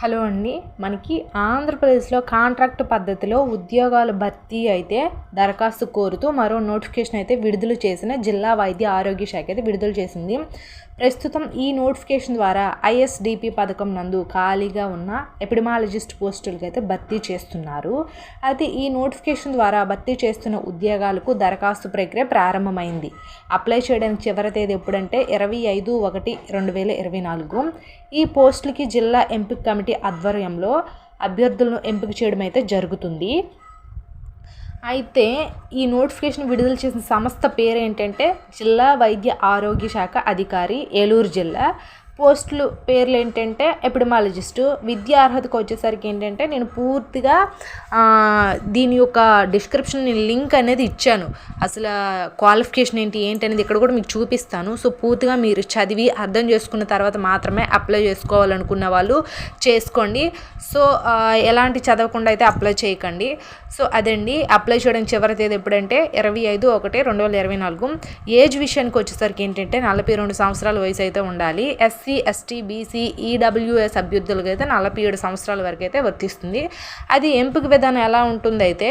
Hello అండి. మనకి ఆంధ్రప్రదేశ్లో కాంట్రాక్ట్ పద్ధతిలో ఉద్యోగాల భర్తీ అయితే దరఖాస్తు కోరుతూ మరో నోటిఫికేషన్ అయితే విడుదల చేసిన జిల్లా వైద్య ఆరోగ్య శాఖ అయితే విడుదల చేసింది. ప్రస్తుతం ఈ నోటిఫికేషన్ ద్వారా ఐఎస్డిపి పథకం నందు ఖాళీగా ఉన్న ఎపిడమాలజిస్ట్ పోస్టులకి అయితే భర్తీ చేస్తున్నారు. అయితే ఈ నోటిఫికేషన్ ద్వారా భర్తీ చేస్తున్న ఉద్యోగాలకు దరఖాస్తు ప్రక్రియ ప్రారంభమైంది. అప్లై చేయడానికి చివరి తేదీ ఎప్పుడంటే ఇరవై ఐదు ఒకటి రెండు వేల ఇరవై నాలుగు. ఈ పోస్టులకి జిల్లా ఎంపిక కమిటీ ఆధ్వర్యంలో అభ్యర్థులను ఎంపిక చేయడం అయితే జరుగుతుంది. అయితే ఈ నోటిఫికేషన్ విడుదల చేసిన సంస్థ పేరు ఏంటంటే జిల్లా వైద్య ఆరోగ్య శాఖ అధికారి ఏలూరు జిల్లా. పోస్టులు పేర్లు ఏంటంటే ఎపిడమాలజిస్టు. విద్యా అర్హతకు వచ్చేసరికి ఏంటంటే నేను పూర్తిగా దీని యొక్క డిస్క్రిప్షన్ నేను లింక్ అనేది ఇచ్చాను. అసలు క్వాలిఫికేషన్ ఏంటి ఏంటి అనేది ఇక్కడ కూడా మీకు చూపిస్తాను. సో పూర్తిగా మీరు చదివి అర్థం చేసుకున్న తర్వాత మాత్రమే అప్లై చేసుకోవాలనుకున్న వాళ్ళు చేసుకోండి. సో ఎలాంటి చదవకుండా అయితే అప్లై చేయకండి. సో అదండి. అప్లై చేయడం చివరి తేదీ ఎప్పుడంటే ఇరవై ఐదు ఒకటి రెండు వేల ఇరవై నాలుగు. ఏజ్ విషయానికి వచ్చేసరికి ఏంటంటే నలభై రెండు సంవత్సరాల వయసు అయితే ఉండాలి. S SC ST BC EWS అభ్యర్థులకు అయితే నలభై ఏడు సంవత్సరాల వరకు అయితే వర్తిస్తుంది. అది ఎంపిక విధానం ఎలా ఉంటుందైతే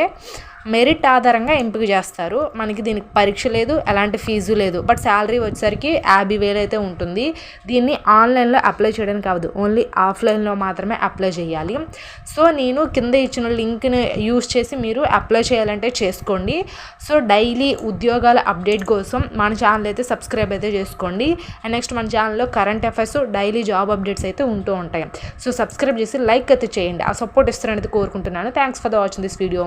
మెరిట్ ఆధారంగా ఎంపిక చేస్తారు. మనకి దీనికి పరీక్ష లేదు ఎలాంటి ఫీజు లేదు. బట్ శాలరీ వచ్చేసరికి యాభై వేలు అయితే ఉంటుంది. దీన్ని ఆన్లైన్లో అప్లై చేయడానికి కాదు ఓన్లీ ఆఫ్లైన్లో మాత్రమే అప్లై చేయాలి. సో నేను కింద ఇచ్చిన లింక్ని యూజ్ చేసి మీరు అప్లై చేయాలంటే చేసుకోండి. సో డైలీ ఉద్యోగాల అప్డేట్ కోసం మన ఛానల్ అయితే సబ్స్క్రైబ్ అయితే చేసుకోండి. అండ్ నెక్స్ట్ మన ఛానల్లో current affairs daily job updates అయితే ఉంటూ ఉంటాయి. సో సబ్స్క్రైబ్ చేసి లైక్ అయితే చేయండి. ఆ సపోర్ట్ ఇస్తారనేది కోరుకుంటున్నాను. Thanks for the watching this video